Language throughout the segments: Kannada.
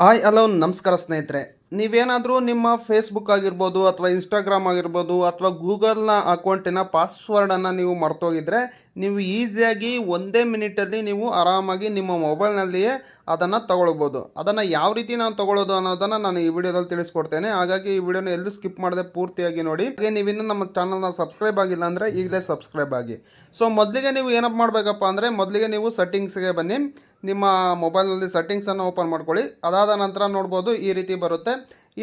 ಹಾಯ್ ಅಲೋನ್ ನಮಸ್ಕಾರ ಸ್ನೇಹಿತರೆ. ನೀವೇನಾದರೂ ನಿಮ್ಮ ಫೇಸ್ಬುಕ್ ಆಗಿರ್ಬೋದು ಅಥವಾ ಇನ್ಸ್ಟಾಗ್ರಾಮ್ ಆಗಿರ್ಬೋದು ಅಥವಾ ಗೂಗಲ್ನ ಅಕೌಂಟಿನ ಪಾಸ್ವರ್ಡನ್ನು ನೀವು ಮರ್ತೋಗಿದ್ರೆ ನೀವು ಈಸಿಯಾಗಿ ಒಂದೇ ಮಿನಿಟಲ್ಲಿ ನೀವು ಆರಾಮಾಗಿ ನಿಮ್ಮ ಮೊಬೈಲ್ನಲ್ಲಿಯೇ ಅದನ್ನು ತಗೊಳ್ಬೋದು. ಅದನ್ನು ಯಾವ ರೀತಿ ನಾನು ತಗೊಳ್ಳೋದು ಅನ್ನೋದನ್ನು ನಾನು ಈ ವಿಡಿಯೋದಲ್ಲಿ ತಿಳಿಸ್ಕೊಡ್ತೇನೆ. ಹಾಗಾಗಿ ಈ ವಿಡಿಯೋನ ಎಲ್ಲೂ ಸ್ಕಿಪ್ ಮಾಡದೆ ಪೂರ್ತಿಯಾಗಿ ನೋಡಿ. ಹಾಗೆ ನೀವಿನ್ನೂ ನಮ್ಮ ಚಾನಲ್ನ ಸಬ್ಸ್ಕ್ರೈಬ್ ಆಗಿಲ್ಲ ಅಂದರೆ ಈಗಲೇ ಸಬ್ಸ್ಕ್ರೈಬ್ ಆಗಿ. ಸೊ ಮೊದಲಿಗೆ ನೀವು ಏನಪ್ಪ ಮಾಡಬೇಕಪ್ಪ ಅಂದರೆ ಮೊದಲಿಗೆ ನೀವು ಸೆಟ್ಟಿಂಗ್ಸ್ಗೆ ಬನ್ನಿ. ನಿಮ್ಮ ಮೊಬೈಲಲ್ಲಿ ಸೆಟ್ಟಿಂಗ್ಸನ್ನು ಓಪನ್ ಮಾಡ್ಕೊಳ್ಳಿ. ಅದಾದ ನಂತರ ನೋಡ್ಬೋದು ಈ ರೀತಿ ಬರುತ್ತೆ.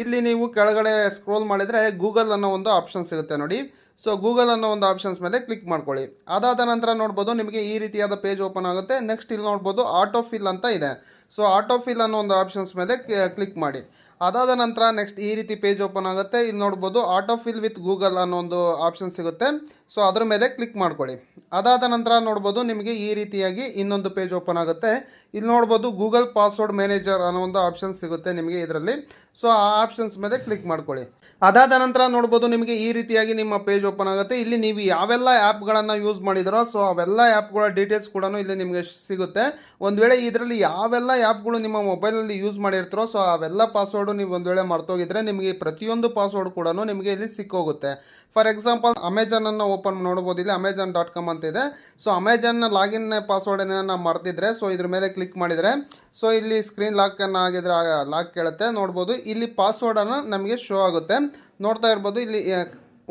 ಇಲ್ಲಿ ನೀವು ಕೆಳಗಡೆ ಸ್ಕ್ರೋಲ್ ಮಾಡಿದರೆ ಗೂಗಲ್ ಅನ್ನೋ ಒಂದು ಆಪ್ಷನ್ ಸಿಗುತ್ತೆ ನೋಡಿ. ಸೊ ಗೂಗಲ್ ಅನ್ನೋ ಒಂದು ಆಪ್ಷನ್ಸ್ ಮೇಲೆ ಕ್ಲಿಕ್ ಮಾಡ್ಕೊಳ್ಳಿ. ಅದಾದ ನಂತರ ನೋಡ್ಬೋದು ನಿಮಗೆ ಈ ರೀತಿಯಾದ ಪೇಜ್ ಓಪನ್ ಆಗುತ್ತೆ. ನೆಕ್ಸ್ಟ್ ಇಲ್ಲಿ ನೋಡ್ಬೋದು ಆಟೋ ಫಿಲ್ ಅಂತ ಇದೆ. ಸೊ ಆಟೋ ಫಿಲ್ ಅನ್ನೋ ಒಂದು ಆಪ್ಷನ್ಸ್ ಮೇಲೆ ಕ್ಲಿಕ್ ಮಾಡಿ. ಅದಾದ ನಂತರ ನೆಕ್ಸ್ಟ್ ಈ ರೀತಿ ಪೇಜ್ ಓಪನ್ ಆಗುತ್ತೆ. ಇಲ್ಲಿ ನೋಡ್ಬೋದು ಆಟೋ ಫಿಲ್ ವಿತ್ ಗೂಗಲ್ ಅನ್ನೋ ಒಂದು ಆಪ್ಷನ್ ಸಿಗುತ್ತೆ. ಸೊ ಅದ್ರ ಮೇಲೆ ಕ್ಲಿಕ್ ಮಾಡ್ಕೊಳ್ಳಿ. ಅದಾದ ನಂತರ ನೋಡ್ಬೋದು ನಿಮಗೆ ಈ ರೀತಿಯಾಗಿ ಇನ್ನೊಂದು ಪೇಜ್ ಓಪನ್ ಆಗುತ್ತೆ. ಇಲ್ಲಿ ನೋಡ್ಬೋದು ಗೂಗಲ್ ಪಾಸ್ವರ್ಡ್ ಮ್ಯಾನೇಜರ್ ಅನ್ನೋ ಒಂದು ಆಪ್ಷನ್ ಸಿಗುತ್ತೆ ನಿಮಗೆ ಇದರಲ್ಲಿ. ಸೊ ಆ ಆಪ್ಷನ್ಸ್ ಮೇಲೆ ಕ್ಲಿಕ್ ಮಾಡ್ಕೊಳ್ಳಿ. ಅದಾದ ನಂತರ ನೋಡ್ಬೋದು ನಿಮಗೆ ಈ ರೀತಿಯಾಗಿ ನಿಮ್ಮ ಪೇಜ್ ಓಪನ್ ಆಗುತ್ತೆ. ಇಲ್ಲಿ ನೀವು ಯಾವೆಲ್ಲ ಆ್ಯಪ್ಗಳನ್ನು ಯೂಸ್ ಮಾಡಿದಿರೋ ಸೊ ಅವೆಲ್ಲ ಆ್ಯಪ್ಗಳ ಡೀಟೇಲ್ಸ್ ಕೂಡ ಇಲ್ಲಿ ನಿಮಗೆ ಸಿಗುತ್ತೆ. ಒಂದು ವೇಳೆ ಇದರಲ್ಲಿ ಯಾವೆಲ್ಲ ಆ್ಯಪ್ಗಳು ನಿಮ್ಮ ಮೊಬೈಲಲ್ಲಿ ಯೂಸ್ ಮಾಡಿರ್ತೀರೋ, ಸೊ ಅವೆಲ್ಲ ಪಾಸ್ವರ್ಡು ನೀವು ಒಂದು ವೇಳೆ ಮರ್ತೋಗಿದ್ರೆ ನಿಮಗೆ ಪ್ರತಿಯೊಂದು ಪಾಸ್ವರ್ಡ್ ಕೂಡ ನಿಮಗೆ ಇಲ್ಲಿ ಸಿಕ್ಕೋಗುತ್ತೆ. ಫಾರ್ ಎಕ್ಸಾಂಪಲ್ ಅಮೆಜಾನನ್ನು ಓಪನ್ ನೋಡ್ಬೋದು. ಇಲ್ಲಿ ಅಮೆಜಾನ್ ಡಾಟ್ ಕಾಮ್ ಅಂತಿದೆ ಸೊ ಅಮೆಜಾನ್ನ ಲಾಗಿನ್ ಪಾಸ್ವರ್ಡ್ ನಾವು ಮರ್ತಿದ್ರೆ ಸೊ ಇದ್ರ ಮೇಲೆ ಕ್ಲಿಕ್ ಮಾಡಿದರೆ ಸೊ ಇಲ್ಲಿ ಸ್ಕ್ರೀನ್ ಲಾಕ್ ಅನ್ನು ಆಗಿದ್ರೆ ಲಾಕ್ ಕೇಳುತ್ತೆ. ನೋಡ್ಬೋದು, ಇಲ್ಲಿ ಪಾಸ್ವರ್ಡನ್ನು ನಮಗೆ ಶೋ ಆಗುತ್ತೆ. ನೋಡ್ತಾ ಇರ್ಬೋದು, ಇಲ್ಲಿ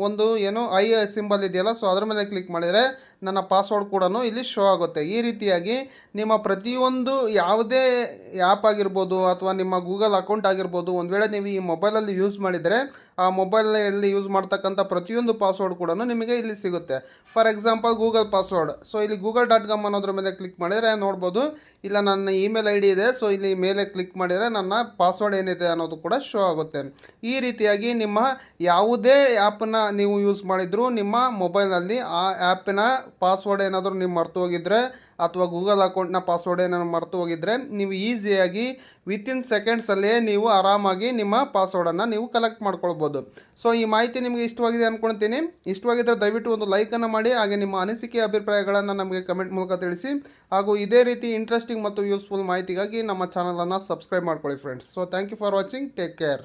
ಒಂದು, ಏನು ಐ ಸಿಂಬಲ್ ಇದೆಯಲ್ಲ ಸೊ ಅದ್ರ ಮೇಲೆ ಕ್ಲಿಕ್ ಮಾಡಿದರೆ ನನ್ನ ಪಾಸ್ವರ್ಡ್ ಕೂಡ ಇಲ್ಲಿ ಶೋ ಆಗುತ್ತೆ. ಈ ರೀತಿಯಾಗಿ ನಿಮ್ಮ ಪ್ರತಿಯೊಂದು ಯಾವುದೇ ಆ್ಯಪ್ ಆಗಿರ್ಬೋದು ಅಥವಾ ನಿಮ್ಮ ಗೂಗಲ್ ಅಕೌಂಟ್ ಆಗಿರ್ಬೋದು, ಒಂದು ವೇಳೆ ನೀವು ಈ ಮೊಬೈಲಲ್ಲಿ ಯೂಸ್ ಮಾಡಿದರೆ, ಆ ಮೊಬೈಲಲ್ಲಿ ಯೂಸ್ ಮಾಡ್ತಕ್ಕಂಥ ಪ್ರತಿಯೊಂದು ಪಾಸ್ವರ್ಡ್ ಕೂಡ ನಿಮಗೆ ಇಲ್ಲಿ ಸಿಗುತ್ತೆ. For example Google password so ಇಲ್ಲಿ ಗೂಗಲ್ ಡಾಟ್ ಕಾಮ್ ಅನ್ನೋದ್ರ ಮೇಲೆ ಕ್ಲಿಕ್ ಮಾಡಿದರೆ ನೋಡ್ಬೋದು. ಇಲ್ಲ, ನನ್ನ ಇಮೇಲ್ ಐ ಡಿ ಇದೆ. ಸೊ ಇಲ್ಲಿ ಮೇಲೆ ಕ್ಲಿಕ್ ಮಾಡಿದರೆ ನನ್ನ ಪಾಸ್ವರ್ಡ್ ಏನಿದೆ ಅನ್ನೋದು ಕೂಡ ಶೋ ಆಗುತ್ತೆ. ಈ ರೀತಿಯಾಗಿ ನಿಮ್ಮ ಯಾವುದೇ ಆ್ಯಪನ್ನ ನೀವು ಯೂಸ್ ಮಾಡಿದರೂ ನಿಮ್ಮ ಮೊಬೈಲ್ನಲ್ಲಿ ಆ ಆ್ಯಪಿನ ಪಾಸ್ವರ್ಡ್ ಏನಾದರೂ ನೀವು ಮರ್ತು ಹೋಗಿದ್ರೆ ಅಥವಾ ಗೂಗಲ್ ಅಕೌಂಟ್ನ ಪಾಸ್ವರ್ಡ್ ಏನಾದ್ರು ಮರ್ತು ಹೋಗಿದ್ರೆ ನೀವು ಈಸಿಯಾಗಿ ವಿತಿನ್ ಸೆಕೆಂಡ್ಸಲ್ಲೇ ನೀವು ಆರಾಮಾಗಿ ನಿಮ್ಮ ಪಾಸ್ವರ್ಡನ್ನು ನೀವು ಕಲೆಕ್ಟ್ ಮಾಡ್ಕೊಳ್ಬೋದು. ಸೊ ಈ ಮಾಹಿತಿ ನಿಮಗೆ ಇಷ್ಟವಾಗಿದೆ ಅಂದ್ಕೊಳ್ತೀನಿ ಇಷ್ಟವಾಗಿದ್ದರೆ ದಯವಿಟ್ಟು ಒಂದು ಲೈಕನ್ನು ಮಾಡಿ, ಹಾಗೆ ನಿಮ್ಮ ಅನಿಸಿಕೆ, ಅಭಿಪ್ರಾಯಗಳನ್ನು ನಮಗೆ ಕಮೆಂಟ್ ಮೂಲಕ ತಿಳಿಸಿ. ಹಾಗೂ ಇದೇ ರೀತಿ ಇಂಟ್ರೆಸ್ಟಿಂಗ್ ಮತ್ತು ಯೂಸ್ಫುಲ್ ಮಾಹಿತಿಗಾಗಿ ನಮ್ಮ ಚಾನಲನ್ನು ಸಬ್ಸ್ಕ್ರೈಬ್ ಮಾಡ್ಕೊಳ್ಳಿ friends so thank you for watching take care